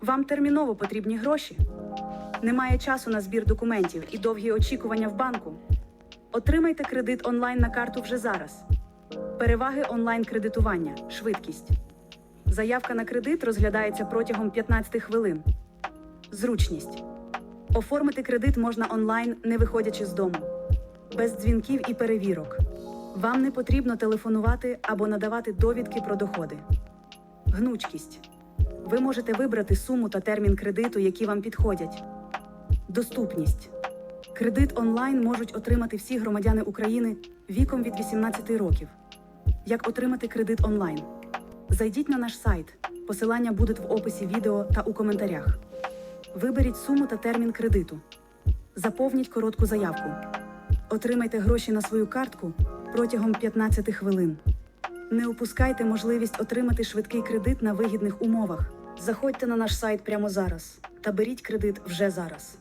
Вам терміново потрібні гроші? Немає часу на збір документів і довгі очікування в банку. Отримайте кредит онлайн на карту вже зараз. Переваги онлайн-кредитування, швидкість. Заявка на кредит розглядається протягом 15 хвилин. Зручність. Оформити кредит можна онлайн, не виходячи з дому. Без дзвінків і перевірок. Вам не потрібно телефонувати або надавати довідки про доходи. Гнучкість. Ви можете вибрати суму та термін кредиту, які вам підходять. Доступність. Кредит онлайн можуть отримати всі громадяни України віком від 18 років. Як отримати кредит онлайн? Зайдіть на наш сайт. Посилання будуть в описі відео та у коментарях. Виберіть суму та термін кредиту. Заповніть коротку заявку. Отримайте гроші на свою картку протягом 15 хвилин. Не упускайте можливість отримати швидкий кредит на вигідних умовах. Заходьте на наш сайт прямо зараз та беріть кредит вже зараз.